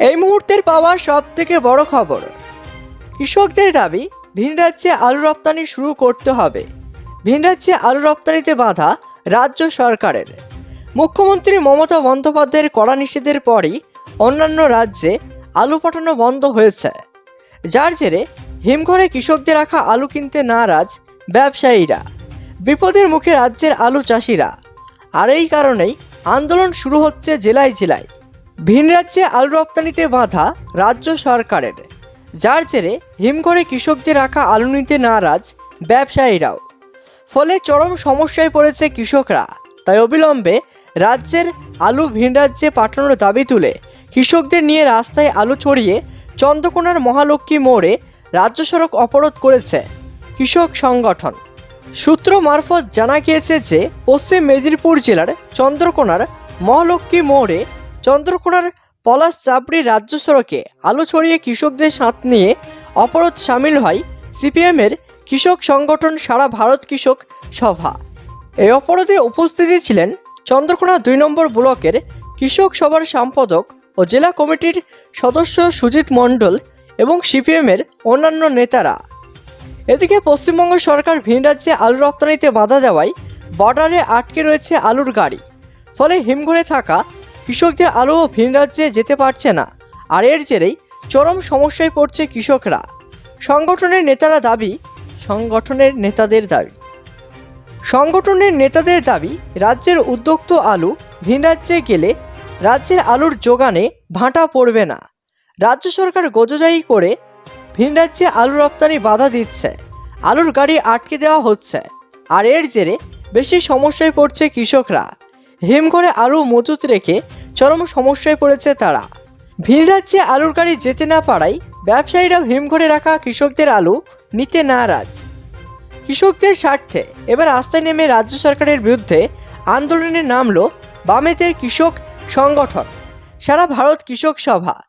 এই মুহূর্তের পাওয়া সব থেকে বড় খবর। কৃষকদের দাবি, ভিন রাজ্যে আলু রপ্তানি শুরু করতে হবে। ভিন রাজ্যে আলু রপ্তানিতে বাধা রাজ্য সরকারের। মুখ্যমন্ত্রী মমতা বন্দ্যোপাধ্যায়ের কড়া নিষেধের পরই অন্যান্য রাজ্যে আলু পাঠানো বন্ধ হয়েছে। যার জেরে হিমঘরে কৃষকদের রাখা আলু কিনতে নারাজ ব্যবসায়ীরা। বিপদের মুখে রাজ্যের আলু চাষিরা। আর এই কারণেই আন্দোলন শুরু হচ্ছে জেলায় জেলায়। ভিন রাজ্যে আলু রপ্তানিতে বাধা রাজ্য সরকারের। যার জেরে হিমঘরে কৃষকদের রাখা আলু নিতে নারাজ ব্যবসায়ীরাও। ফলে চরম সমস্যায় পড়েছে কৃষকরা। তাই অবিলম্বে রাজ্যের আলু ভিন রাজ্যে পাঠানোর দাবি তুলে কৃষকদের নিয়ে রাস্তায় আলু ছড়িয়ে চন্দ্রকোনার মহালক্ষ্মী মোড়ে রাজ্য সড়ক অবরোধ করেছে কৃষক সংগঠন। সূত্র মারফত জানা গিয়েছে যে, পশ্চিম মেদিনীপুর জেলার চন্দ্রকোনার মহালক্ষ্মী মোড়ে চন্দ্রকোনার পলাশ চাপড়ি রাজ্য সড়কে আলু ছড়িয়ে কৃষকদের সাথ নিয়ে অপরাধ সামিল হয় সিপিএমের কৃষক সংগঠন সারা ভারত কৃষক সভা। এই অপরাধে উপস্থিতি ছিলেন চন্দ্রকোনা দুই নম্বর ব্লকের কৃষক সভার সম্পাদক ও জেলা কমিটির সদস্য সুজিত মণ্ডল এবং সিপিএমের অন্যান্য নেতারা। এদিকে পশ্চিমবঙ্গ সরকার ভিন রাজ্যে আলু রপ্তানিতে বাধা দেওয়ায় বর্ডারে আটকে রয়েছে আলুর গাড়ি। ফলে হিমঘরে থাকা কৃষকদের আলুও ভিন রাজ্যে যেতে পারছে না। আর এর জেরেই চরম সমস্যায় পড়ছে কৃষকরা। সংগঠনের নেতারা দাবি, সংগঠনের নেতাদের দাবি। সংগঠনের নেতাদের দাবি, রাজ্যের উদ্যোক্ত আলু ভিন রাজ্যে গেলে রাজ্যের আলুর যোগানে ভাঁটা পড়বে না। রাজ্য সরকার গজজাই করে ভিন রাজ্যে আলু রপ্তানি বাধা দিচ্ছে। আলুর গাড়ি আটকে দেওয়া হচ্ছে। আর এর জেরে বেশি সমস্যায় পড়ছে কৃষকরা। হিমঘরে আলু মজুত রেখে চরম সমস্যায় পড়েছে তারা। ভিন রাজ্যে আলুর গাড়ি যেতে না পারায় ব্যবসায়ীরা হিমঘরে রাখা কৃষকদের আলু নিতে নারাজ। কৃষকদের স্বার্থে এবার রাস্তায় নেমে রাজ্য সরকারের বিরুদ্ধে আন্দোলনে নামল বামেতের কৃষক সংগঠন। সারা ভারত কৃষক সভা।